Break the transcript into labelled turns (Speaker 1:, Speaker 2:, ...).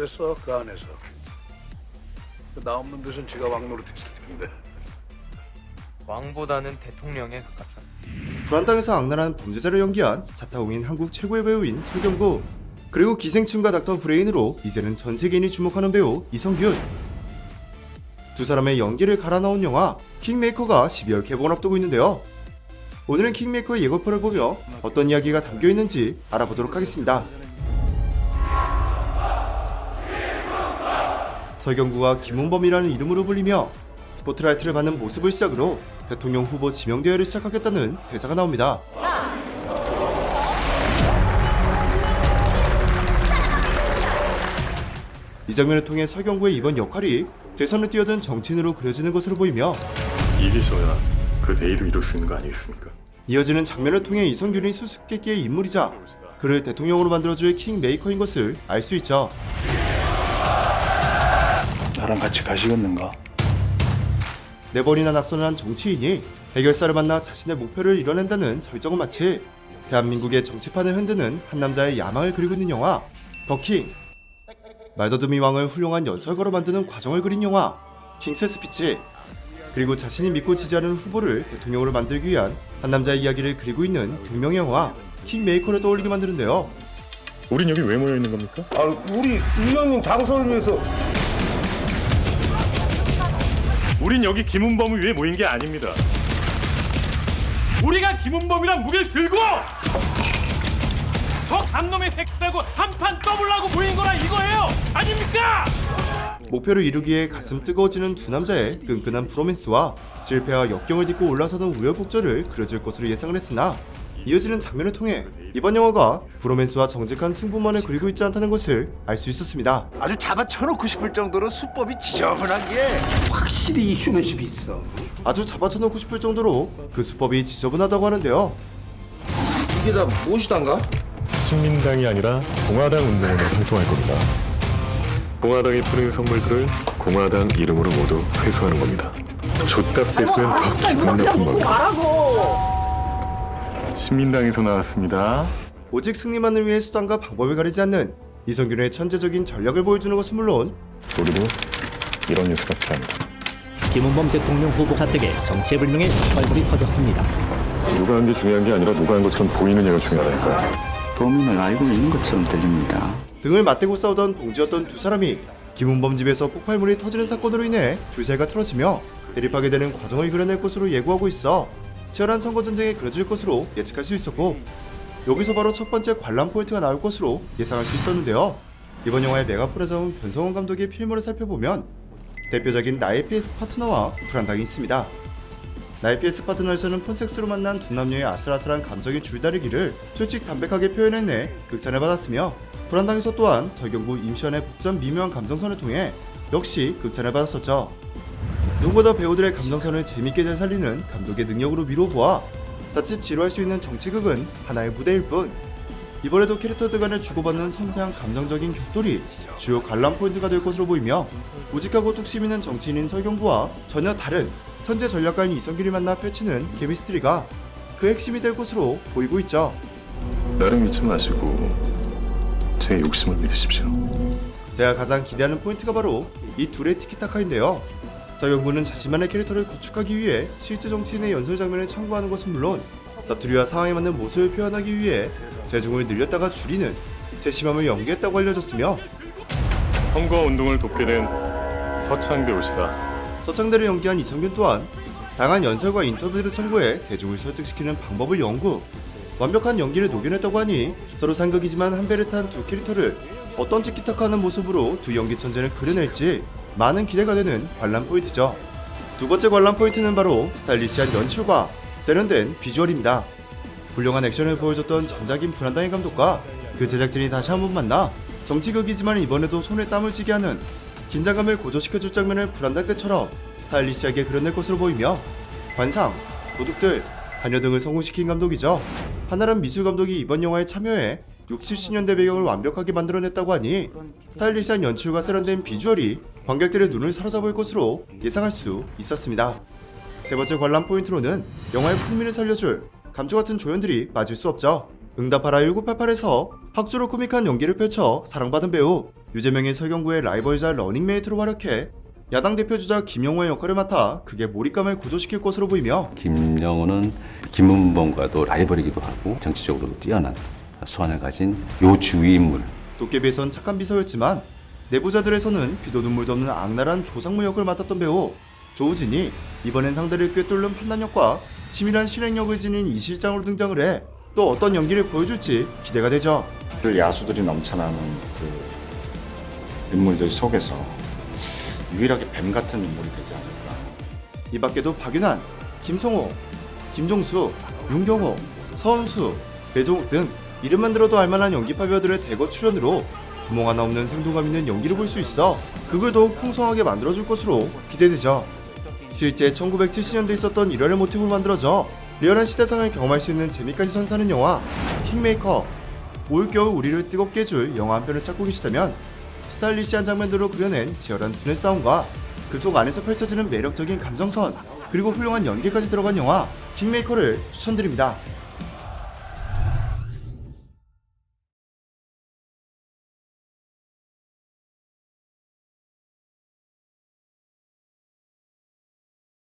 Speaker 1: 어땠어 그 안에서? 나 없는 데선 지가 왕노릇 했을 텐데.
Speaker 2: 왕보다는 대통령에 가깝죠.
Speaker 3: 불안당에서 악랄한 범죄자를 연기한 자타공인 한국 최고의 배우인 설경구 그리고 기생충과 닥터 브레인으로 이제는 전 세계인이 주목하는 배우 이성균 두 사람의 연기를 갈아 넣은 영화 킹메이커가 12월 개봉을 앞두고 있는데요 오늘은 킹메이커의 예고편을 보며 어떤 이야기가 담겨 있는지 알아보도록 하겠습니다 설경구가 김은범이라는 이름으로 불리며 스포트라이트를 받는 모습을 시작으로 대통령 후보 지명 대회를 시작하겠다는 대사가 나옵니다. 이 장면을 통해 설경구의 이번 역할이 대선을 뛰어든 정치인으로 그려지는 것으로 보이며
Speaker 4: 이기셔야 그 내일을 이룰 수 있는 거 아니겠습니까?
Speaker 3: 이어지는 장면을 통해 이성균이 수수께끼의 인물이자 그를 대통령으로 만들어줄 킹메이커인 것을 알 수 있죠.
Speaker 1: 나랑 같이 가시겠는가?
Speaker 3: 네 번이나 낙선을 한 정치인이 해결사를 만나 자신의 목표를 이뤄낸다는 설정은 마치 대한민국의 정치판을 흔드는 한 남자의 야망을 그리고 있는 영화 더킹 말더듬이 왕을 훌륭한 연설가로 만드는 과정을 그린 영화 킹스 스피치 그리고 자신이 믿고 지지하는 후보를 대통령으로 만들기 위한 한 남자의 이야기를 그리고 있는 동명의 영화 킹메이커를 떠올리게 만드는데요
Speaker 4: 우린 여기 왜 모여 있는 겁니까?
Speaker 5: 아, 우리 의원님 당선을 위해서
Speaker 4: 우린 여기 김은범을 위해 모인 게 아닙니다.
Speaker 6: 우리가 김은범이란 무기를 들고 저 잡놈의 새끼라고 한판 떠보려고 모인 거라 이거예요 아닙니까?
Speaker 3: 목표를 이루기에 가슴 뜨거워지는 두 남자의 끈끈한 프로맨스와 실패와 역경을 딛고 올라서는 우여곡절을 그려질 것으로 예상을 했으나 이어지는 장면을 통해 이번 영화가 브로맨스와 정직한 승부만을 그리고 있지 않다는 것을 알 수 있었습니다.
Speaker 5: 아주 잡아 쳐놓고 싶을 정도로 수법이 지저분한 게 확실히 휴면십이 있어.
Speaker 3: 아주 잡아쳐놓고 싶을 정도로 그 수법이 지저분하다고 하는데요.
Speaker 5: 이게 다 무엇이단가?
Speaker 4: 신민당이 아니라 공화당 운동으로 활동할 겁니다. 공화당이 푸는 선물들을 공화당 이름으로 모두 회수하는 겁니다. 줬다 뺏으면 더 기분 나쁜 겁니다. 신민당에서 나왔습니다.
Speaker 3: 오직 승리만을 위해 수단과 방법을 가리지 않는 이성균의 천재적인 전략을 보여주는 것은 물론
Speaker 4: 우리도 이런 뉴스가 필요합니다.
Speaker 7: 김은범 대통령 후보 사택에 정체불명의 펄불이 퍼졌습니다.
Speaker 4: 누가 한게 중요한 게 아니라 누가 한 것처럼 보이는 얘가 중요하다니까요.
Speaker 8: 범인을 알고 있는 것처럼 들립니다.
Speaker 3: 등을 맞대고 싸우던 동지였던 두 사람이 김은범 집에서 폭발물이 터지는 사건으로 인해 둘 사이가 틀어지며 대립하게 되는 과정을 그려낼 것으로 예고하고 있어 치열한 선거 전쟁에 그려질 것으로 예측할 수 있었고 여기서 바로 첫 번째 관람 포인트가 나올 것으로 예상할 수 있었는데요. 이번 영화의 잡은 변성원 감독의 필모를 살펴보면 대표적인 나의 PS 파트너와 불안당이 있습니다. 나의 PS 파트너에서는 폰섹스로 만난 두 남녀의 아슬아슬한 감정의 줄다리기를 솔직 담백하게 표현해내 극찬을 받았으며 불안당에서 또한 절경구 임시완의 복잡 미묘한 감정선을 통해 역시 극찬을 받았었죠. 누구보다 배우들의 감정선을 재밌게 잘 살리는 감독의 능력으로 미뤄보아 자칫 지루할 수 있는 정치극은 하나의 무대일 뿐 이번에도 캐릭터들 간에 주고받는 섬세한 감정적인 격돌이 주요 관람 포인트가 될 것으로 보이며 우직하고 뚝심 있는 정치인인 설경구와 전혀 다른 천재 전략가인 이성길이 만나 펼치는 케미스트리가 그 핵심이 될 것으로 보이고 있죠.
Speaker 4: 나를 믿지 마시고 제 욕심을 믿으십시오.
Speaker 3: 제가 가장 기대하는 포인트가 바로 이 둘의 티키타카인데요. 설경구는 자신만의 캐릭터를 구축하기 위해 실제 정치인의 연설 장면을 참고하는 것은 물론 사투리와 상황에 맞는 모습을 표현하기 위해 재중을 늘렸다가 줄이는 세심함을 연기했다고 알려졌으며
Speaker 4: 선거 운동을 돕게 된 서창 배우시다.
Speaker 3: 서창대를 연기한 이성균 또한 다양한 연설과 인터뷰를 참고해 대중을 설득시키는 방법을 연구 완벽한 연기를 녹여냈다고 하니 서로 상극이지만 한 배를 탄 두 캐릭터를 어떤 티키타카하는 모습으로 두 연기 천재를 그려낼지 많은 기대가 되는 관람 포인트죠 두 번째 관람 포인트는 바로 스타일리시한 연출과 세련된 비주얼입니다 훌륭한 액션을 보여줬던 전작인 불안당의 감독과 그 제작진이 다시 한 번 만나 정치극이지만 이번에도 손에 땀을 쥐게 하는 긴장감을 고조시켜줄 장면을 불안당 때처럼 스타일리시하게 그려낼 것으로 보이며 관상, 도둑들, 하녀 등을 성공시킨 감독이죠. 한나람 미술 감독이 이번 영화에 참여해 60, 70년대 배경을 완벽하게 만들어냈다고 하니 스타일리시한 연출과 세련된 비주얼이 관객들의 눈을 사로잡을 것으로 예상할 수 있었습니다. 세 번째 관람 포인트로는 영화의 풍미를 살려줄 감초 같은 조연들이 빠질 수 없죠. 응답하라 1988에서 학주로 코믹한 연기를 펼쳐 사랑받은 배우 유재명이 설경구의 라이벌자 러닝메이트로 활약해 야당 대표 주자 김영호의 역할을 맡아 극의 몰입감을 고조시킬 것으로 보이며
Speaker 2: 김영호는 김은범과도 라이벌이기도 하고 정치적으로도 뛰어난 수완을 가진 요 주위 인물
Speaker 3: 도깨비에선 착한 비서였지만 내부자들에서는 피도 눈물도 없는 악랄한 조상무 역을 맡았던 배우 조우진이 이번엔 상대를 꿰뚫는 판단력과 치밀한 실행력을 지닌 이 실장으로 등장을 해 또 어떤 연기를 보여줄지 기대가 되죠.
Speaker 9: 야수들이 넘쳐나는 그 인물들 속에서 유일하게 뱀 같은 인물이 되지 않을까.
Speaker 3: 이 밖에도 박윤환, 김성호, 김종수, 윤경호, 서은수, 배종욱 등 이름만 들어도 알만한 연기파 배우들의 대거 출연으로 구멍 하나 없는 생동감 있는 연기를 볼 수 있어 그걸 더욱 풍성하게 만들어줄 것으로 기대되죠. 실제 1970년대에 있었던 일화를 모티브로 만들어져 리얼한 시대상을 경험할 수 있는 재미까지 선사하는 영화 킹메이커 올겨울 우리를 뜨겁게 해줄 영화 한 편을 찾고 계시다면 스타일리시한 장면들로 그려낸 치열한 두뇌 싸움과 그 속 안에서 펼쳐지는 매력적인 감정선 그리고 훌륭한 연기까지 들어간 영화 킹메이커를 추천드립니다.